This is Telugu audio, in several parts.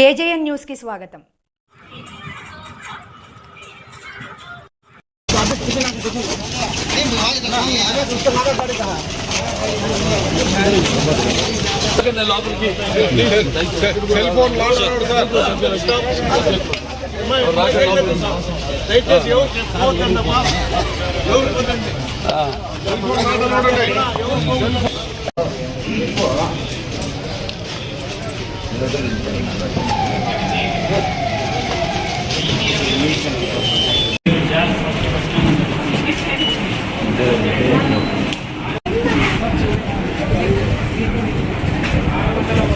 ఏజేఎన్ న్యూస్కి స్వాగతం సెల్ ఫోన్ మాట్లాడు సార్ దయచేసి ఎవరు చెప్పుకోవద్దమ్మా ఎవరు పోతండి సెల్ ఫోన్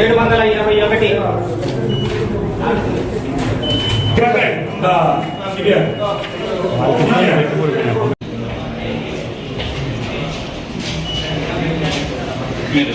ఏడు వందల ఇరవై ఒకటి మీరు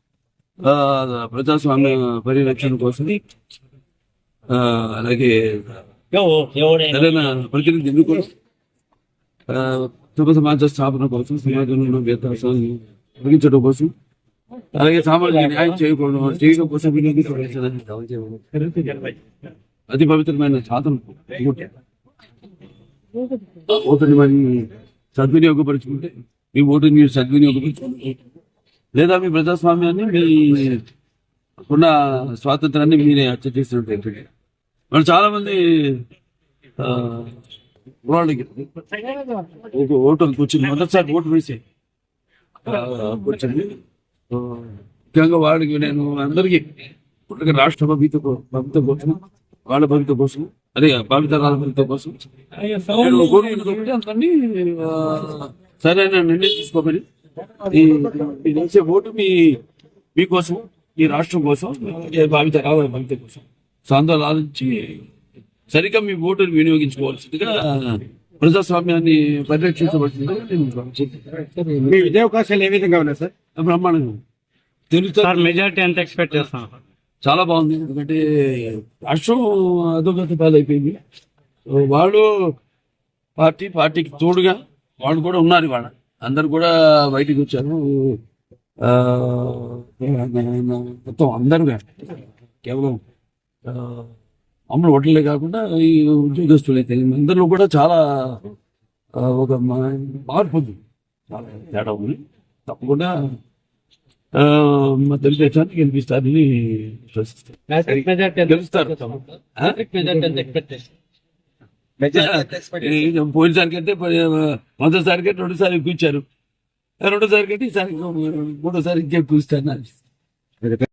ప్రజాస్వామ్య పరిరక్షణ కోసం అలాగే సరైన ప్రతినిధి ఎన్నుకోవడం శుభ సమాజ స్థాపన కోసం సమాజంలో వ్యత్యాసాన్ని వ్యత్యాసాలను తొలగించడం కోసం అలాగే సామాజిక న్యాయం చేయకూడదు చేయడం కోసం వినియోగించవలసిన అతి పవిత్రమైన శాతం ఓటు. ఓటుని మరి సద్వినియోగపరుచుకుంటే మీ ఓటుని మీరు సద్వినియోగపరుచుకుంటే లేదా మీ ప్రజాస్వామ్యాన్ని మీ ఉన్న స్వాతంత్రాన్ని మీరే హత్య చేసినట్టు మరి చాలా మంది వాళ్ళకి ఓటు కూర్చుని మొదటిసారి ఓటు వేసి ఆ, ముఖ్యంగా వాళ్ళకి నేను అందరికీ రాష్ట్ర భవిత భవిత కోసం వాళ్ళ భవిత కోసం అదే భావితరాల భవిత కోసం అందరినీ ఆ, సరైన నిర్ణయం తీసుకోమని ఈ ఓటు మీ మీకోసం ఈ రాష్ట్రం కోసం భావిత భవిత కోసం. సో అందరూ ఆలోచించి సరిగ్గా మీ ఓటును వినియోగించుకోవాల్సిందిగా ప్రజాస్వామ్యాన్ని చెప్తున్నాను. మీ ఏ విధంగా ఉన్నాయి సార్? బ్రహ్మాండంగా మెజారిటీ ఎంత ఎక్స్పెక్ట్ చేస్తాం చాలా బాగుంది. ఎందుకంటే రాష్ట్రం అధోగతి పాలైపోయింది. వాళ్ళు పార్టీ పార్టీకి తోడుగా వాళ్ళు కూడా ఉన్నారు ఇవాళ. అందరు కూడా బయటికి వచ్చారు. ఆ, మొత్తం అందరుగా కేవలం అమలు ఓటర్లే కాకుండా ఈ ఉద్యోగస్తులు అయితే అందరిలో కూడా చాలా ఒక మార్పు ఉంది. చాలా తేడా ఉంది. తప్పకుండా ఆ, మా తెలుగుదేశాన్ని గెలిపిస్తారని విశ్వసిస్తాను పోయినసారికి అయితే మొదటిసారికి అయితే రెండోసారి ఎక్కువ రెండోసారికి అయితే ఈసారి మూడోసారి ఇంకా ఎక్కువ ఇస్తారు